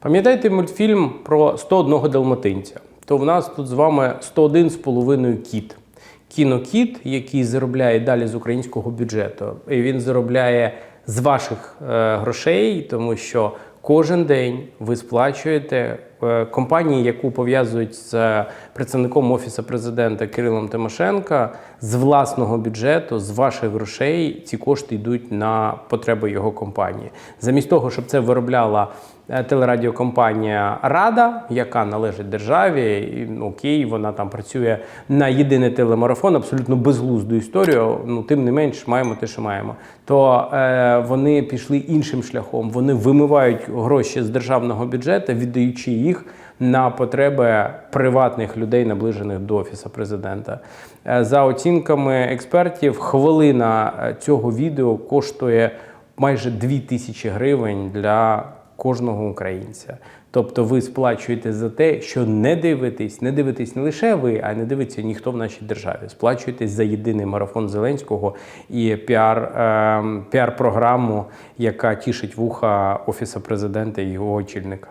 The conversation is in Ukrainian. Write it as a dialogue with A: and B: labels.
A: Пам'ятаєте мультфільм про 101 далматинця? То в нас тут з вами 101 з половиною кіт. Кінокіт, який заробляє далі з українського бюджету. І він заробляє з ваших е, грошей, тому що кожен день ви сплачуєте компанії, яку пов'язують з представником офісу президента Кирилом Тимошенка, з власного бюджету, з ваших грошей ці кошти йдуть на потреби його компанії. Замість того, щоб це виробляла е, телерадіокомпанія Рада, яка належить державі, і, ну, окей, вона там працює на єдиний телемарафон, абсолютно безглузду історію. Ну тим не менш, маємо те, що маємо. То е, вони пішли іншим шляхом. Вони вимивають гроші з державного бюджету, віддаючи їх на потреби приватних людей, наближених до офісу президента. Е, За оцінками експертів, хвилина е, цього відео коштує майже 2 тисячі гривень для кожного українця. Тобто ви сплачуєте за те, що не дивитесь, не дивитесь не лише ви, а не дивиться ніхто в нашій державі. Сплачуєтесь за єдиний марафон Зеленського і піар, е, піар-програму, яка тішить вуха офісу президента і його очільника.